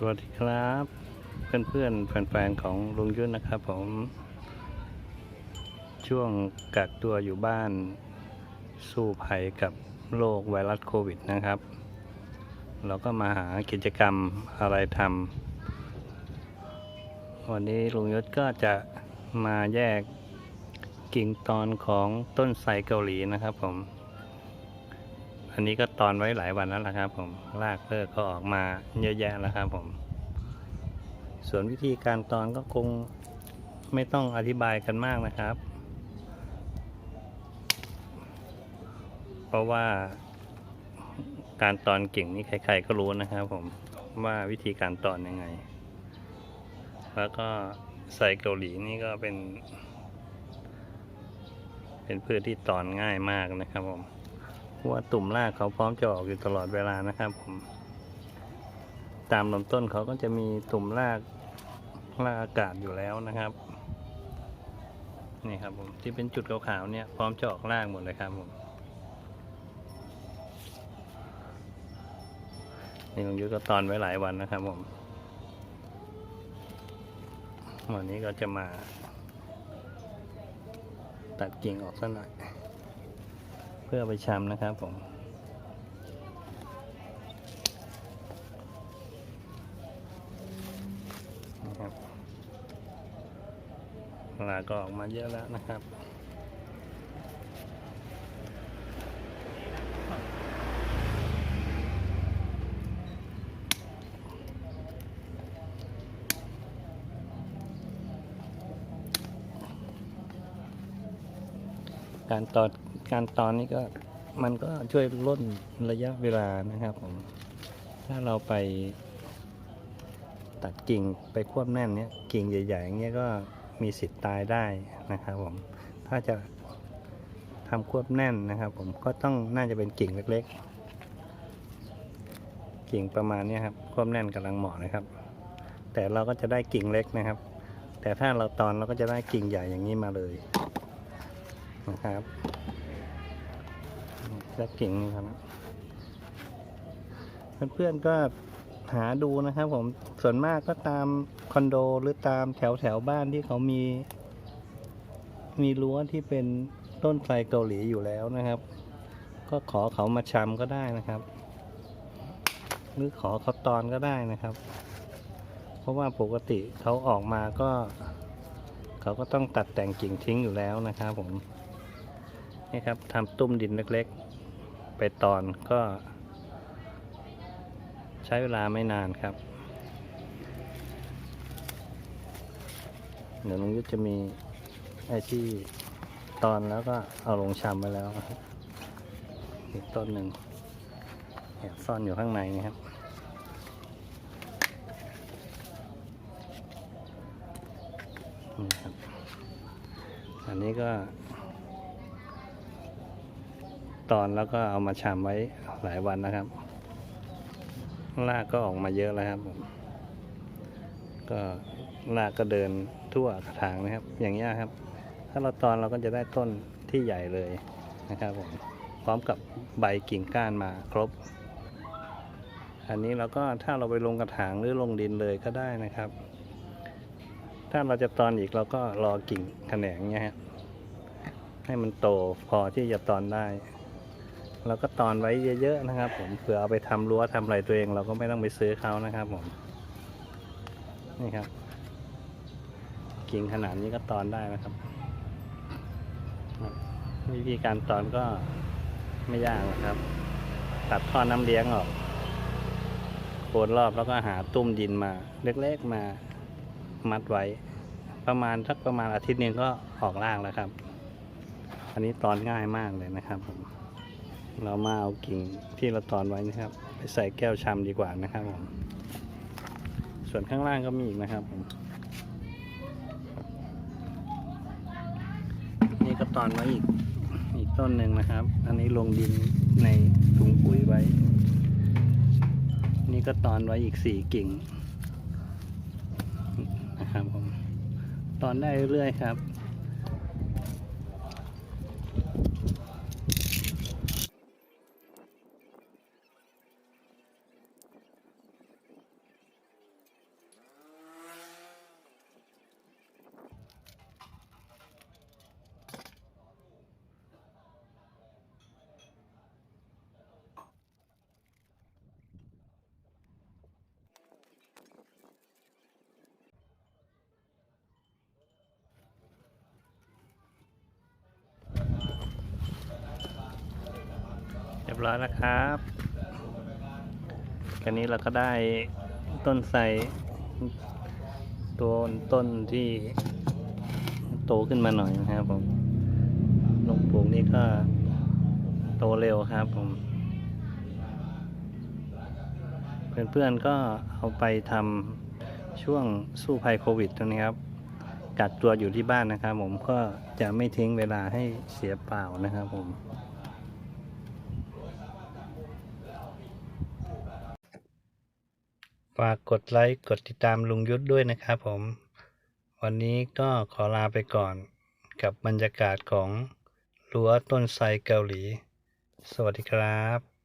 สวัสดีครับ เพื่อนเพื่อนๆแฟนๆของลุงยุทธนะครับผม ช่วงกักตัวอยู่บ้านสู้ภัยกับโรคไวรัสโควิดนะครับ เราก็มาหากิจกรรมอะไรทำวันนี้ลุงยุทธก็จะมาแยกกิ่งตอนของต้นไทรเกาหลีนะครับผม อันนี้ก็ตอนไว้หลายวันแล้วละครับ ผมรากเลิกก็ออกมาเยอะแยะแล้วครับผม ส่วนวิธีการตอนก็คงไม่ต้องอธิบายกันมากนะครับ เพราะว่าการตอนกิ่งนี่ใครๆก็รู้นะครับผมว่าวิธีการตอนยังไง แล้วก็ใส่เกาหลีนี่ก็เป็น เป็นพืชที่ตอนง่ายมากนะครับผม ว่าตุ่มรากเขาพร้อมจะออกอยู่ตลอดเวลานะครับผม ตามลำต้นเขาก็จะมีตุ่มรากรากอากาศอยู่แล้วนะครับ นี่ครับผมที่เป็นจุดขาวๆเนี่ยพร้อมจะออกรากหมดเลยครับผมนี่ลุงยุทธก็ตอนไว้หลายวันนะครับผมวันนี้ก็จะมา ตัดกิ่งออกสักหน่อย เพื่อไปชำนะครับผมนะครับลาก็ออกมาเยอะแล้วนะครับ การตอนการตอนนี้ก็มันก็ช่วยลดระยะเวลานะครับผม ถ้าเราไปตัดกิ่งไปควบแน่นเนี้ยกิ่งใหญ่ๆอย่างเงี้ยก็มีสิทธิ์ตายได้นะครับผม ถ้าจะทำควบแน่นนะครับ ผมก็ต้องน่าจะเป็นกิ่งเล็กๆ กิ่งประมาณนี้ครับควบแน่นกำลังเหมาะนะครับ แต่เราก็จะได้กิ่งเล็กนะครับ แต่ถ้าเราตอนเราก็จะได้กิ่งใหญ่อย่างนี้มาเลย นะครับและกิ่งนี่ครับ เพื่อนๆก็หาดูนะครับผมส่วนมากก็ตามคอนโดหรือตามแถวแถวบ้านที่เขามี มีรั้วที่เป็นต้นไทรเกาหลีอยู่แล้วนะครับ ก็ขอเขามาชำก็ได้นะครับ หรือขอเขาตอนก็ได้นะครับ เพราะว่าปกติเขาออกมาก็ เขาก็ต้องตัดแต่งกิ่งทิ้งอยู่แล้วนะครับผม นี่ครับทำตุ้มดินเล็กๆ ไปตอนก็ ใช้เวลาไม่นานครับ เดี๋ยวลุงยุทธจะมีไอ้ที่ตอนแล้วก็เอาลงชำไปแล้ว อีกต้นหนึ่งแอบซ่อนอยู่ข้างในนะครับนี่ครับ อันนี้ก็ ตอนแล้วก็เอามาชำไว้หลายวันนะครับรากก็ออกมาเยอะแล้วครับผมก็รากก็เดินทั่วกระถางนะครับ อย่างเงี้ครับ ถ้าเราตอนเราก็จะได้ต้นที่ใหญ่เลยนะครับผมพร้อมกับใบกิ่งก้านมาครบ อันนี้เราก็ถ้าเราไปลงกระถางหรือลงดินเลยก็ได้นะครับ ถ้าเราจะตอนอีกเราก็รอกิ่งแขนงเนี้ยฮะให้มันโตพอที่จะตอนได้ เราก็ตอนไว้เยอะๆนะครับ ผมเผื่อเอาไปทำรั้วทำอะไรตัวเอง เราก็ไม่ต้องไปซื้อเขานะครับผมนี่ครับกิ่งขนาดนี้ก็ตอนได้นะครับวิธีการตอนก็ไม่ยากนะครับ ตัดท่อน้ำเลี้ยงออกโคนรอบแล้วก็หาตุ้มดินมา เล็กๆมามัดไว้ ประมาณสักประมาณอาทิตย์นึงก็ออกรากแล้วครับ อันนี้ตอนง่ายมากเลยนะครับผม เรามาเอากิ่งที่เราตอนไว้นะครับ ไปใส่แก้วชำดีกว่านะครับผม ส่วนข้างล่างก็มีอีกนะครับผมนี่ก็ตอนไว้อีกอีกต้นหนึ่งนะครับ อันนี้ลงดินในถุงปุ๋ยไว้ นี่ก็ตอนไว้อีกสี่กิ่งนะครับผม ตอนได้เรื่อยๆครับ ร้อยแล้วครับกันนี้เราก็ได้ต้นไทรตัวต้นที่โตขึ้นมาหน่อยนะครับผมลงปลูกนี่ก็โตเร็วครับผม เพื่อนๆก็เอาไปทำช่วงสู้ภัยโควิดตรงนี้ครับกักตัวอยู่ที่บ้านนะครับผมก็จะไม่ทิ้งเวลาให้เสียเปล่านะครับผม ฝากกดไลค์กดติดตามลุงยุทธด้วยนะครับผม วันนี้ก็ขอลาไปก่อน กับบรรยากาศของรั้วต้นไทรเกาหลี สวัสดีครับ